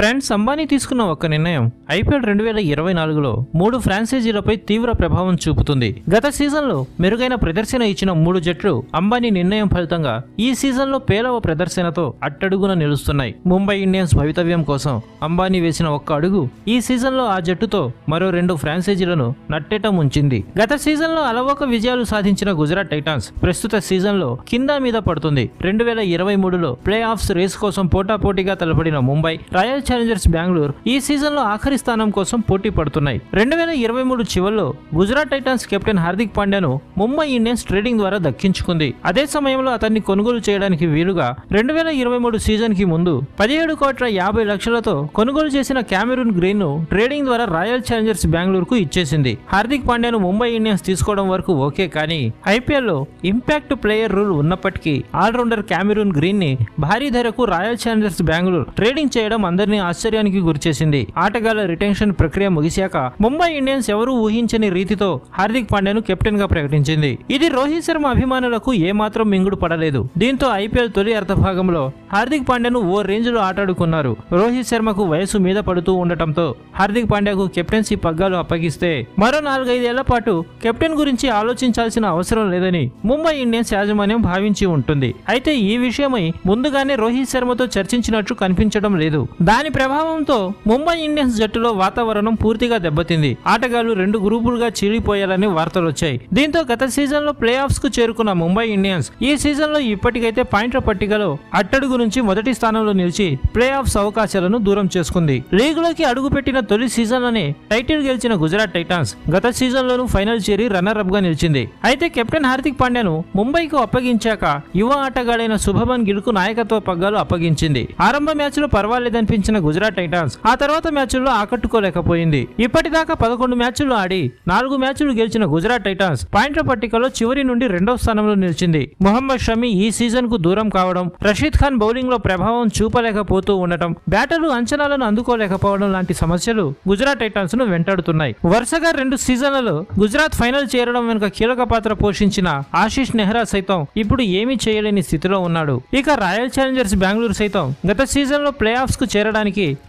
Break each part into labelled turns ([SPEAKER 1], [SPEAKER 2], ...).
[SPEAKER 1] Friends Ambani తీసుకున్న ఒక్క నిర్ణయం. ఐపీఎల్ రెండు వేల ఇరవై నాలుగులో మూడు ఫ్రాంచైజీలపై తీవ్ర ప్రభావం చూపుతుంది. గత సీజన్లో మెరుగైన ప్రదర్శన ఇచ్చిన మూడు జట్లు అంబానీ నిర్ణయం ఫలితంగా ఈ సీజన్లో పేలవ ప్రదర్శనతో అట్టడుగున నిలుస్తున్నాయి. ముంబై ఇండియన్స్ భవితవ్యం కోసం అంబానీ వేసిన ఒక్క అడుగు ఈ సీజన్లో ఆ జట్టుతో మరో రెండు ఫ్రాంచైజీలను నట్టేట ముంచింది. గత సీజన్లో అలవోక విజయాలు సాధించిన గుజరాత్ టైటాన్స్ ప్రస్తుత సీజన్లో కింద మీద పడుతుంది. రెండు వేల ఇరవై మూడులో ప్లే ఆఫ్స్ రేస్ కోసం పోటాపోటీగా తలపడిన ముంబై రాయల్ ఛాలెంజర్స్ బెంగళూరు ఈ సీజన్లో ఆఖరి స్థానం కోసం పోటీ పడుతున్నాయి. రెండు వేల ఇరవై మూడు చివరిలో గుజరాత్ టైటాన్స్ కెప్టెన్ హార్దిక్ పాండ్యాను ముంబై ఇండియన్స్ ట్రేడింగ్ ద్వారా దక్కించుకుంది. అదే సమయంలో అతన్ని కొనుగోలు చేయడానికి వీలుగా రెండు వేల ఇరవై మూడు సీజన్కి ముందు పదిహేడు కోట్ల యాభై లక్షలతో కొనుగోలు చేసిన క్యామెరూన్ గ్రీన్ను ట్రేడింగ్ ద్వారా రాయల్ ఛాలెంజర్స్ బెంగళూరుకు ఇచ్చేసింది. హార్దిక్ పాండ్యాను ముంబై ఇండియన్స్ తీసుకోవడం వరకు ఓకే కానీ ఐపీఎల్లో ఇంపాక్ట్ ప్లేయర్ రూల్ ఉన్నప్పటికీ ఆల్రౌండర్ క్యామెరూన్ గ్రీన్ని భారీ ధరకు రాయల్ ఛాలెంజర్స్ బెంగళూరు ట్రేడింగ్ చేయడం అందరినీ ఆశ్చర్యానికి గురిచేసింది. ఆటగాళ్ళ రిటెన్షన్ ప్రక్రియ ముగిశాక ముంబై ఇండియన్స్ ఎవరూ ఊహించని రీతితో హార్దిక్ పాండ్యాను కెప్టెన్గా ప్రకటించింది. ఇది రోహిత్ శర్మ అభిమానులకు ఏమాత్రం మింగుడు పడలేదు. దీంతో ఐపీఎల్ తొలి అర్ధభాగంలో హార్దిక్ పాండ్యాను ఓ రేంజ్లో ఆటాడుకున్నారు. రోహిత్ శర్మకు వయసు మీద పడుతూ ఉండటంతో హార్దిక్ పాండ్యాకు కెప్టెన్సీ పగ్గాలు అప్పగిస్తే మరో నాలుగైదేళ్ళ పాటు కెప్టెన్ గురించి ఆలోచించాల్సిన అవసరం లేదని ముంబై ఇండియన్స్ యాజమాన్యం భావించి ఉంటుంది. అయితే ఈ విషయమై ముందుగానే రోహిత్ శర్మతో చర్చించినట్లు కనిపించడం లేదు. దాని ప్రభావంతో ముంబై ఇండియన్స్ జట్టులో వాతావరణం పూర్తిగా దెబ్బతింది. ఆటగాళ్ళు రెండు గ్రూపులుగా చీలిపోయారని వార్తలు వచ్చాయి దీంతో గత సీజన్లో ప్లే ఆఫ్స్కు చేరుకున్న ముంబై ఇండియన్స్ ఈ సీజన్లో ఇప్పటికైతే పాయింట్ల పట్టికలో అట్టడుగు నుంచి మొదటి స్థానంలో నిలిచి ప్లే ఆఫ్స్ అవకాశాలను దూరం చేసుకుంది. లీగ్లోకి అడుగుపెట్టిన తొలి సీజన్లోనే టైటిల్ గెలిచిన గుజరాత్ టైటాన్స్ గత సీజన్ లోను ఫైనల్ చేరి రన్నర్ అప్గా నిలిచింది. అయితే కెప్టెన్ హార్దిక్ పాండ్యాను ముంబైకు అప్పగించాక యువ ఆటగాడైన శుభమన్ గిల్కు నాయకత్వ పగ్గాలు అప్పగించింది. ఆరంభ మ్యాచ్లో పర్వాలేదనిపించిన గుజరాత్ టైటాన్స్. ఆ తర్వాత మ్యాచ్ల్లో ఆకట్టుకోలేకపోయింది. ఇప్పటిదాకా పదకొండు మ్యాచ్లు ఆడి నాలుగు మ్యాచ్లు గెలిచిన గుజరాత్ టైటాన్స్ పాయింట్ల పట్టికలో చివరి నుండి రెండవ స్థానంలో నిలిచింది. మొహమ్మద్ షమి ఈ సీజన్కు దూరం కావడం రషీద్ ఖాన్ బౌలింగ్లో ప్రభావం చూపలేకపోతూ ఉండటం బ్యాటర్లు అంచనాలను అందుకోలేకపోవడం లాంటి సమస్యలు గుజరాత్ టైటాన్స్ను వెంటాడుతున్నాయి. వరుసగా రెండు సీజన్లలో గుజరాత్ ఫైనల్ చేరడం వెనుక కీలక పాత్ర పోషించిన ఆశీష్ నెహ్రా సైతం ఇప్పుడు ఏమీ చేయలేని స్థితిలో ఉన్నాడు. ఇక రాయల్ ఛాలెంజర్స్ బెంగళూరు సైతం గత సీజన్లో ప్లే ఆఫ్స్కు చేరడానికి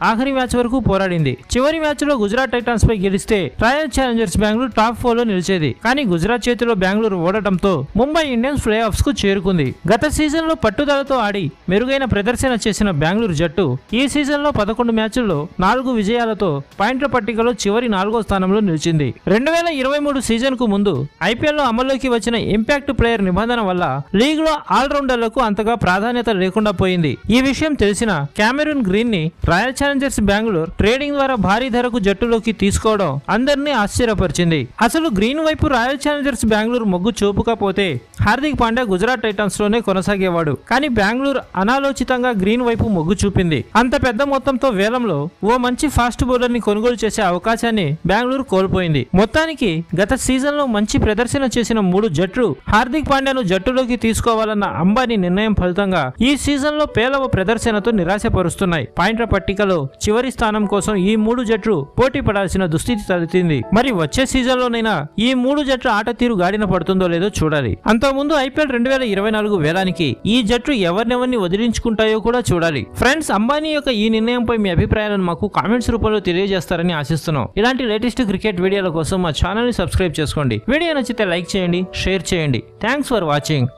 [SPEAKER 1] ఆఖరి మ్యాచ్ వరకు పోరాడింది. చివరి మ్యాచ్లో గుజరాత్ టైటాన్స్ పై గెలిస్తే రాయల్ ఛాలెంజర్స్ బెంగళూరు టాప్ ఫోర్లో నిలిచేది. కానీ గుజరాత్ చేతిలో బెంగళూరు ఓడటంతో ముంబై ఇండియన్స్ ప్లే ఆఫ్స్కు చేరుకుంది. గత సీజన్లో పట్టుదలతో ఆడి మెరుగైన ప్రదర్శన చేసిన బెంగళూరు జట్టు ఈ సీజన్లో పదకొండు మ్యాచ్ల్లో నాలుగు విజయాలతో పాయింట్ల పట్టికలో చివరి నాలుగో స్థానంలో నిలిచింది. రెండు వేల ఇరవై మూడు సీజన్కు ముందు ఐపీఎల్లో అమల్లోకి వచ్చిన ఇంపాక్ట్ ప్లేయర్ నిబంధన వల్ల లీగ్లో ఆల్రౌండర్లకు అంతగా ప్రాధాన్యత లేకుండా పోయింది. ఈ విషయం తెలిసిన కెమెరూన్ గ్రీన్ని రాయల్ ఛాలెంజర్స్ బెంగళూరు ట్రేడింగ్ ద్వారా భారీ ధరకు జట్టులోకి తీసుకోవడం అందరినీ ఆశ్చర్యపరిచింది. అసలు గ్రీన్ వైపు రాయల్ ఛాలెంజర్స్ బెంగళూరు మొగ్గు చూపకపోతే హార్దిక్ పాండ్యా గుజరాత్ టైటన్స్లోనే కొనసాగేవాడు. కానీ బెంగళూరు అనాలోచితంగా గ్రీన్ వైపు మొగ్గు చూపింది. అంత పెద్ద మొత్తంతో వేలంలో ఓ మంచి ఫాస్ట్ బౌలర్ని కొనుగోలు చేసే అవకాశాన్ని బెంగళూరు కోల్పోయింది. మొత్తానికి గత సీజన్లో మంచి ప్రదర్శన చేసిన మూడు జట్లు హార్దిక్ పాండ్యాను జట్టులోకి తీసుకోవాలన్న అంబానీ నిర్ణయం ఫలితంగా ఈ సీజన్లో పేలవ ప్రదర్శనతో నిరాశపరుస్తున్నాయి. పాయింట్ పట్టికలో చివరి స్థానం కోసం ఈ మూడు జట్లు పోటీ పడాల్సిన దుస్థితి తలెత్తింది. మరి వచ్చే సీజన్ లోనైనా ఈ మూడు జట్ల ఆట తీరు గాడిన పడుతుందో లేదో చూడాలి. అంతకుముందు ఐపీఎల్ రెండు వేల ఇరవై నాలుగు వేలానికి ఈ జట్లు ఎవరినెవరిని వదిలించుకుంటాయో కూడా చూడాలి. ఫ్రెండ్స్ అంబానీ యొక్క ఈ నిర్ణయంపై మీ అభిప్రాయాలను మాకు కామెంట్స్ రూపంలో తెలియజేస్తారని ఆశిస్తున్నాం. ఇలాంటి లేటెస్ట్ క్రికెట్ వీడియోల కోసం మా ఛానల్ని సబ్స్క్రైబ్ చేసుకోండి. వీడియో నచ్చితే లైక్ చేయండి షేర్ చేయండి. Thanks for watching.